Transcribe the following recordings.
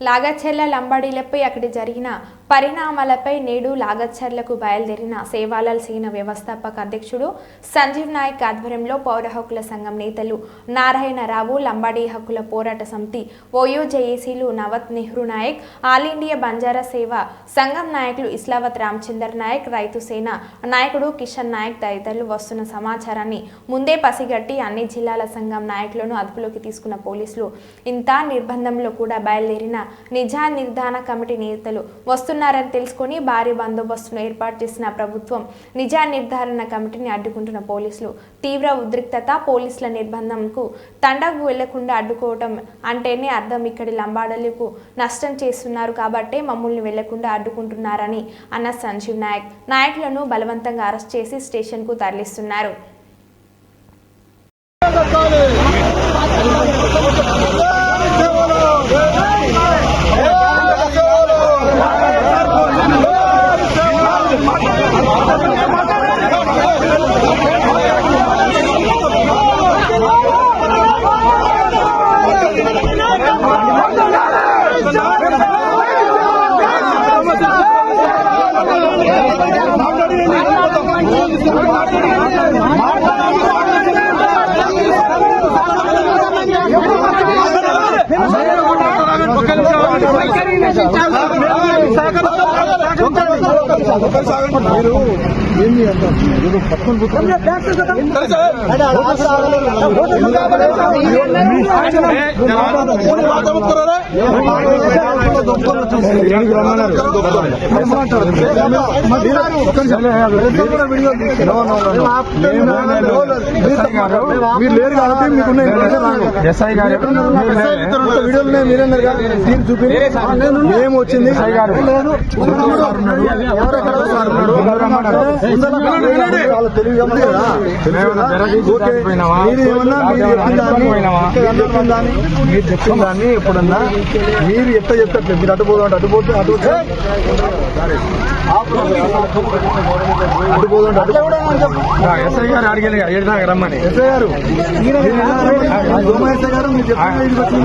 లాగచెర్ల లంబాడీలపై అక్కడ జరిగిన పరిణామాలపై నేడు లాగచ్చర్లకు బయలుదేరిన సేవాలాల్ సేన వ్యవస్థాపక అధ్యక్షుడు సంజీవ్ నాయక్ ఆధ్వర్యంలో పౌర హక్కుల సంఘం నేతలు నారాయణరావు లంబాడీ హక్కుల పోరాట సమితి ఓయూ జేఏసీలు నవత్ నెహ్రూ నాయక్ ఆల్ ఇండియా బంజారా సేవ సంఘం నాయకులు ఇస్లావత్ రామచందర్ నాయక్ రైతు సేన నాయకుడు కిషన్ నాయక్ తదితరులు వస్తున్న సమాచారాన్ని ముందే పసిగట్టి అన్ని జిల్లాల సంఘం నాయకులను అదుపులోకి తీసుకున్న పోలీసులు ఇంత నిర్బంధంలో కూడా బయలుదేరిన నిజా నిర్ధారణ కమిటీ నేతలు వస్తున్న వస్తున్నారని తెలుసుకొని భారీ బందోబస్తును ఏర్పాటు చేసిన ప్రభుత్వం నిజా నిర్ధారణ కమిటీని అడ్డుకుంటున్న పోలీసులు. తీవ్ర ఉద్రిక్తత పోలీసుల నిర్బంధంకు తండాకు వెళ్ళకుండా అడ్డుకోవటం అంటేనే అర్థం. ఇక్కడి లంబాడలకు నష్టం చేస్తున్నారు కాబట్టే మమ్మల్ని వెళ్ళకుండా అడ్డుకుంటున్నారని అన్న సంజీవ్ నాయక్. నాయకులను బలవంతంగా అరెస్ట్ చేసి స్టేషన్కు తరలిస్తున్నారు. మీరు మీరు లేరు కాబట్టి మీకున్న. ఎస్ఐ గారు వీడియోలు మీరన్నారు. దీన్ని చూపి ఏం వచ్చింది సార్ మీరు చెప్పిన దాన్ని ఎప్పుడన్నా మీరు ఎట్ట చెప్తారు మీరు అటు పోదాం అటు పోతే అటు అటు పోదాం ఎస్ఐ గారు అడిగారు ఏడు దాకా రమ్మని ఎస్ఐ గారు ఎస్ఐ గారు మీరు చెప్పిన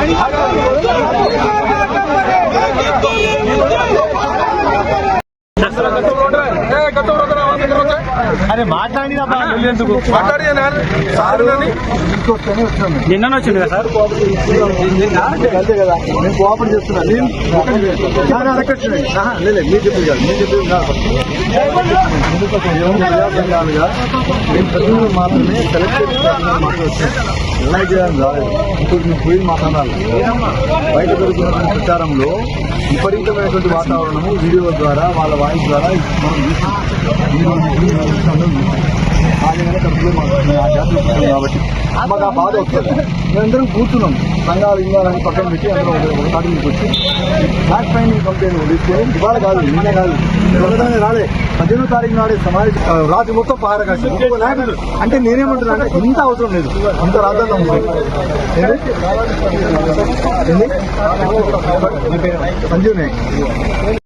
ఇది వచ్చింది అరే మాట్లాడినా ఎందుకు? తీసుకొస్తేనే వచ్చినాం మేము. నిన్న వచ్చింది కదా సార్? అంతే కదా. నేను కోఆపరేట్ చేస్తున్నా నేను కానీ అడగట్లేదు ఆహా, లేదు మీరు చెప్పింది కాదు మీరు చెప్పింది కాదు ఎందుకంటే ఏమన్నా ప్రజా సంఘాలుగా మేము ప్రజలు మాత్రమే సెలెక్టెడ్ ఎలా చేయాలని రాలేదు ఇప్పుడు మేము పోయి మాట్లాడాలి బయట జరుగుతున్న ప్రచారంలో విపరీతమైనటువంటి వాతావరణము వీడియో ద్వారా వాళ్ళ వాయిస్ ద్వారా మనం చూస్తున్నాం ఈ కడుపులో ఆ కాబట్టి మాకు ఆ బాధ వస్తుంది మేమందరం కూర్చున్నాం సంఘాలు ఇంగాలని పక్కన పెట్టి అందరం ఒక- ఒక మీకు వచ్చి బ్లాక్ ఫైనింగ్ కంప్లైంట్ తీసుకొని ఇవాళ కాదు నిన్న కాదు ఒకదాన్ని రాలే పద్దెనిమిది తారీఖు నాడే సమాజ రాత్రి మొత్తం పహార కాసి నాయకుడు అంటే నేనేమంటున్నా అంటే ఇంత అవసరం లేదు. అంత రాద్దాం. సంజీవ్ నాయక్